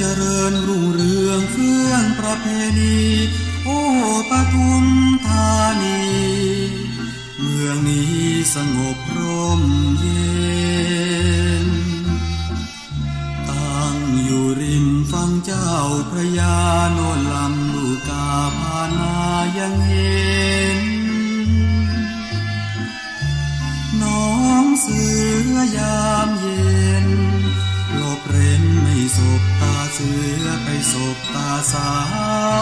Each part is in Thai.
เจริญรุ่งเรืองเฟื่องประเพณี โอ้ปทุมธานี เมืองนี้สงบร่มเย็น ตั้งอยู่ริมฝั่งเจ้าพระยาโนลำลูกาผานายังเห็น น้องเสือยามเย็นหลบเร้นไม่สบตา เสือไปสบตาสา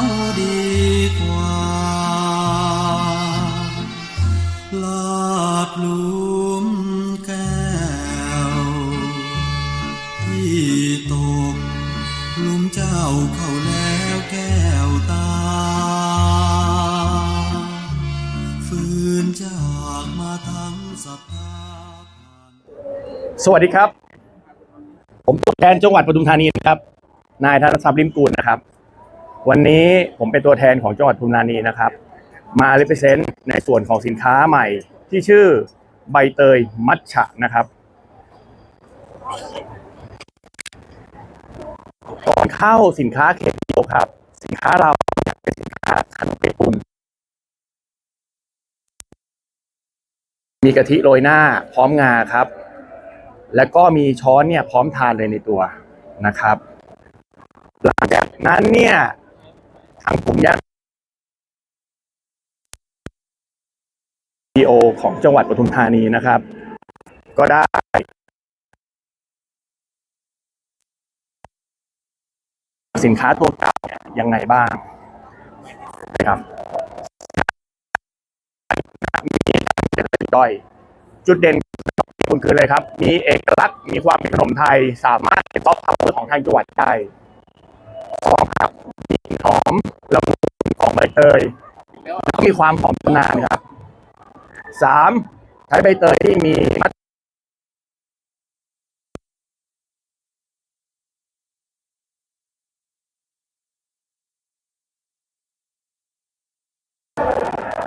วดีกว่าลาดหลุมแก้ว ที่ตกลุมเจ้าเข้าแล้วแก้วตา ฟืนจากมาทั้งศรัทธาสวัสดีครับ ผมตัวแทนจังหวัดปทุมธานีนะครับ นายธนศัพย์ริมกูลนะครับ วันนี้ผมเป็นตัวแทนของจังหวัดปทุมธานีนะครับ มาเลเ e เซนต์ในส่วนของสินค้าใหม่ที่ชื่อใบเตยมัทฉะนะครับก่อนเข้าสินค้าเขตเดียวครับ สินค้าเราเป็นสินค้าขนมเปียกปูนมีกะทิโรยหน้าพร้อมงาครับ แล้วก็มีช้อนเนี่ยพร้อมทานเลยในตัวนะครับ หลังจากนั้นเนี่ยทางกลุ่มญาติโอของจังหวัดปทุมธานีนะครับ ก็ได้สินค้าตัวเก่าเนี่ยยังไงบ้างนะครับมีจุดด้อย จุดเด่นคุณคืออะไรครับ มีเอกลักษณ์มีความเป็นขนมไทย สามารถเป็นท็อปพาวเวอร์ของทางจังหวัดได้ สองครับมีกลิ่นหอมละมุนของใบเตยแล้วก็มีความหอมนานครับสามใช้ใบเตยที่มีมัด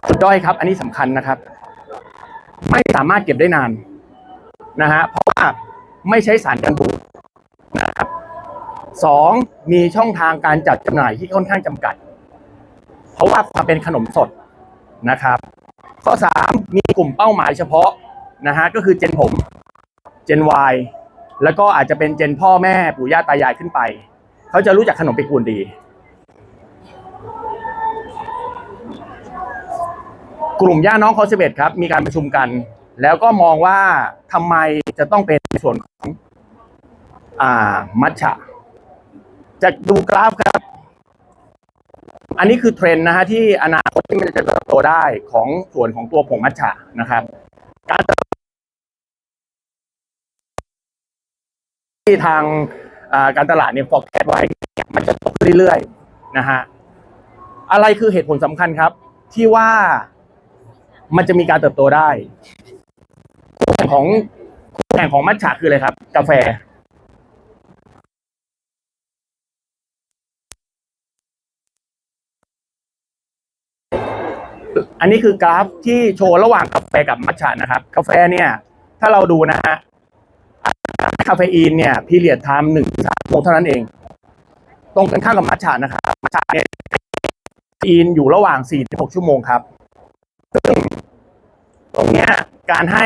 สุดด้อยครับ อันนี้สำคัญนะครับ ไม่สามารถเก็บได้นานนะฮะเพราะว่าไม่ใช้สารกันบูด สองมีช่องทางการจัดจำหน่ายที่ค่อนข้างจำกัด เพราะว่าความเป็นขนมสดนะครับ ข้อามมีกลุ่มเป้าหมายเฉพาะนะฮะก็คือเจนผม เจน Y แล้วก็อาจจะเป็นเจนพ่อแม่ปู่ย่าตายายขึ้นไป เขาจะรู้จักขนมปิกูลดี กลุ่มย่าน้องคอสเบตครับมีการประชุมกัน แล้วก็มองว่าทำไมจะต้องเป็นส่วนของอ่ามัชชะ จะดูกราฟครับ อันนี้คือเทรนด์นะฮะที่อนาคตที่มันจะเติบโตได้ของส่วนของตัวผงมัชฉะนะครับ การที่ทางการตลาดเนี่ยฟอกแคดไว้มันจะตกเรื่อยๆนะฮะอะไรคือเหตุผลสำคัญครับ ที่ว่ามันจะมีการเติบโตได้คู่แข่งของคู่แข่งของมัทฉะคืออะไรครับ กาแฟ อันนี้คือกราฟที่โชว์ระหว่างกาแฟกับมัทฉะนะครับ กาแฟเนี่ย ถ้าเราดูนะฮะคาเฟอีนเนี่ยพีเรียดไทม์หนึ่งสามโมงเท่านั้นเอง ตรงกันข้ามกับมัทฉะนะครับมัทฉะเนี่ยคาเฟอีนอยู่ระหว่างสี่ถึงหกชั่วโมงครับซึ่งตรงเนี้ยการให้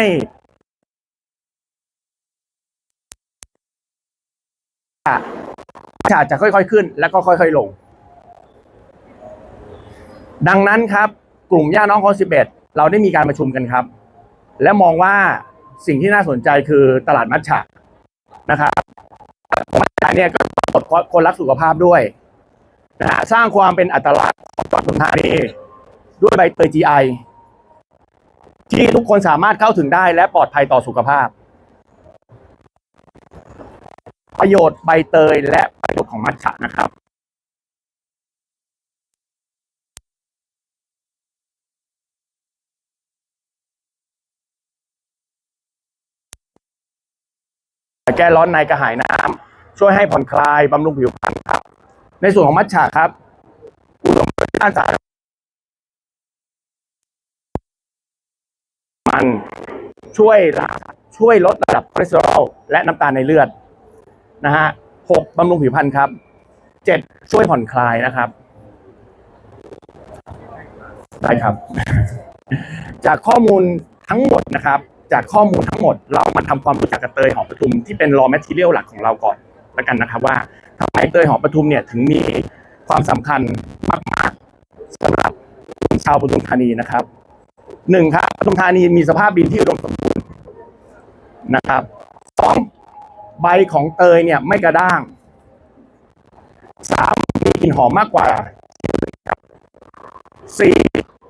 ชาจะค่อยๆขึ้น แล้วก็ค่อย ๆ ลง ดังนั้นครับ กลุ่มย่าน้องคอสิบเอ็ดเราได้มีการประชุมกันครับ และมองว่าสิ่งที่น่าสนใจคือตลาดมัทฉะนะครับมัทฉะเนี่ยก็กดคนรักสุขภาพด้วยนะฮะสร้างความเป็นอัตลักษณ์ของปทุมธานีด้วยใบเตย GI ที่ทุกคนสามารถเข้าถึงได้และปลอดภัยต่อสุขภาพ ประโยชน์ใบเตยและประโยชน์ของมัทฉะนะครับ แก้ร้อนในกระหายน้ำช่วยให้ผ่อนคลายบำรุงผิวพรรณครับ ในส่วนของมัทฉะครับอุดมไปด้วยด้านสารมันช่วยช่วยลดระดับคอเลสเตอรอลและน้ำตาลในเลือดนะฮะหกบำรุงผิวพรรณครับเจ็ดช่วยผ่อนคลายนะครับได้ครับ จากข้อมูลทั้งหมดนะครับ จากข้อมูลทั้งหมด เรามาทำความรู้จักกับเตยหอมประทุมที่เป็น raw material หลักของเราก่อนแล้วกันนะครับว่าทำไมเตยหอมประทุมเนี่ยถึงมีความสำคัญมากๆสำหรับชาวปทุมธานีนะครับหนึ่งครับปทุมธานีมีสภาพดินที่อุดมสมบูรณ์นะครับสองใบของเตยเนี่ยไม่กระด้างสามมีกลิ่นหอมมากกว่าสี่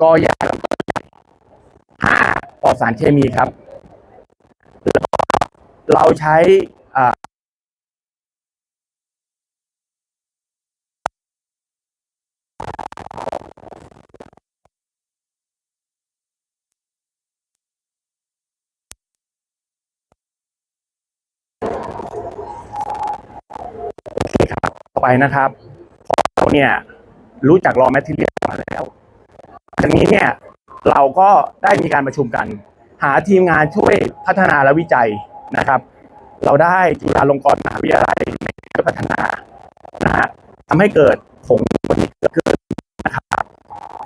กอยาลำต้นใหญ่ห้าปลอดสารเคมีครับ เราใช้อ่าโอเคครับต่อไปนะครับเราเนี่ยรู้จัก raw material มาแล้วจากนี้เนี่ยเราก็ได้มีการประชุมกัน หาทีมงานช่วยพัฒนาและวิจัย นะครับ เราได้จุฬาลงกรณ์มหาวิทยาลัยในการพัฒนานะฮะทำให้เกิดผงวันนี้เกิดขึ้นนะครับ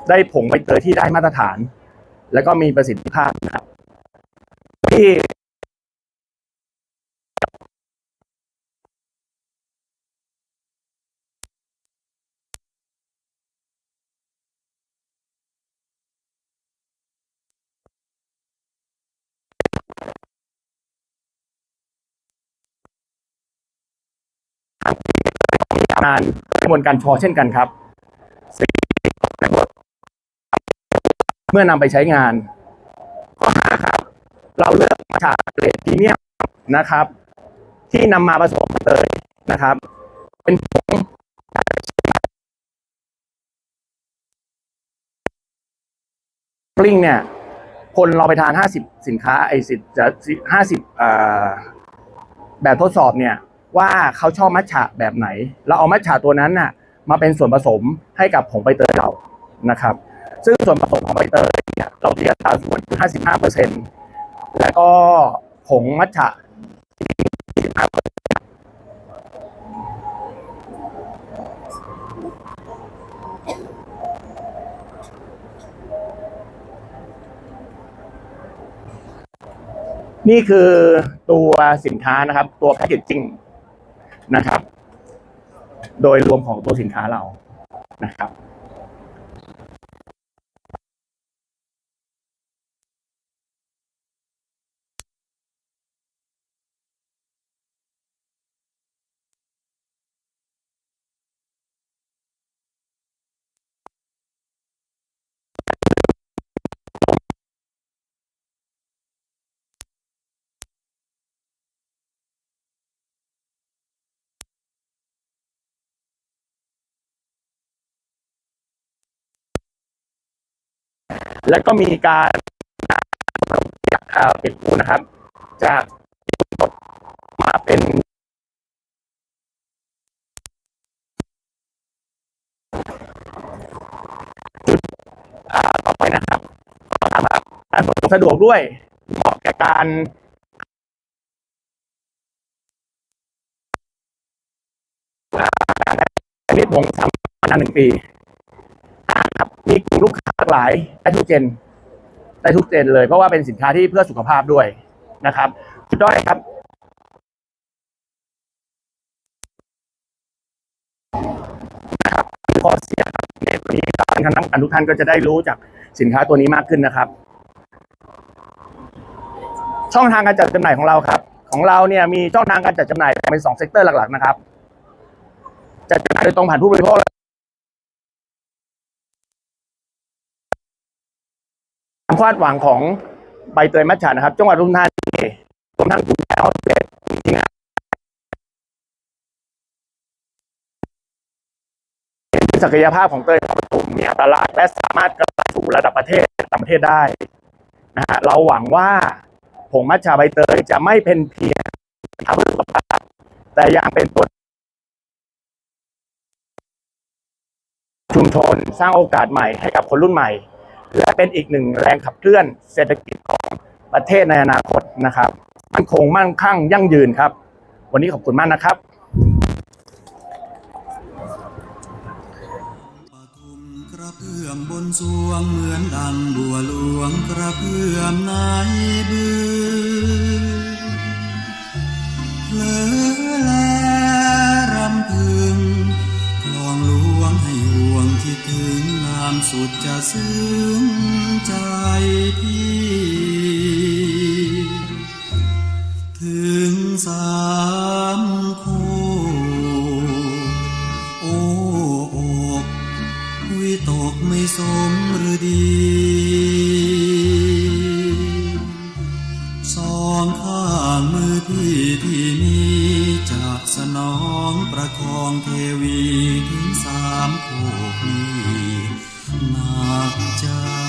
ได้ผงใบเตยที่ได้มาตรฐาน แล้วก็มีประสิทธิภาพนะครับที่ารกระบวนการชอเช่นกันครับเมื่อนำไปใช้งานข้อหาครับ เราเลือกมาจากเกรดพรีเมียมนะครับ ที่นำมาผสมเลยนะครับ เป็นผงกลิ้งเนี่ย คนเราไปทานห้าสิบสินค้าไอสิบจะห้าสิบแบบทดสอบเนี่ย ว่าเขาชอบมัทฉะแบบไหน เราเอามัทฉะตัวนั้นน่ะ มาเป็นส่วนผสมให้กับผงใบเตยเรานะครับ ซึ่งส่วนผสมของใบเตยเนี่ยเราเรียกอัตราส่วนคือ55เปอร์เซ็นต์แล้วก็ผงมัทฉะนี่คือตัวสินค้านะครับ ตัวแพคเกจจิ้ง นะครับ โดยรวมของตัวสินค้าเรานะครับ แล้วก็มีการจากเป็ดปูนะครับ จากมาเป็นจุดอ่าต่อไปนะครับก็ทำครับการขนสะดวกด้วยเหมาะแก่การอันนี้ผมทำมาหนึ่งปีครับมีกลุ่มลูกค้าากหลายได้ทุกเจนได้ทุกเจนเลย เพราะว่าเป็นสินค้าที่เพื่อสุขภาพด้วยนะครับสุดยอดเลยครับข้อเสียครับในตัวนี้ครับท่านคณะกรรมการทุกท่านก็จะได้รู้จากสินค้าตัวนี้มากขึ้นนะครับ ช่องทางการจัดจำหน่ายของเราครับ ของเราเนี่ยมีช่องทางการจัดจำหน่ายเป็นสองเซกเตอร์หลักๆนะครับจัดจำหน่ายโดยตรงผ่านผู้บริโภค ความคาดหวังของใบเตยมัชฉะนะครับ จังหวัดปทุมธานีรวมทั้งกลุ่มแอลเล็จริงๆอะศักยภาพของเตยปทุมมีตลาดและสามารถกระจายสู่ระดับประเทศต่างประเทศได้นะฮะเราหวังว่าผงมัชฉะใบเตยจะไม่เป็นเพียงทำเพื่อสุขภาพแต่ยังเป็นตัวชุมชนสร้างโอกาสใหม่ให้กับคนรุ่นใหม่ และเป็นอีกหนึ่งแรงขับเคลื่อนเศรษฐกิจของประเทศในอนาคตนะครับมันคงมั่นคั่งยั่งยืนครับ วันนี้ขอบคุณมากนะครับบนสวงเหมือนดังบัวหลวงกระเพื่อมนบือเลอแลรำพึงคลองหลวงให้หวงคิดถึงามสุดจะซึ้งใจพี่ ถึงสามโคโอ้อกวิตกไม่สมหรือดี สองข้างมือพี่ที่มีจะสนองประคองเทวีถึงสามโคกนี้ หนักใจ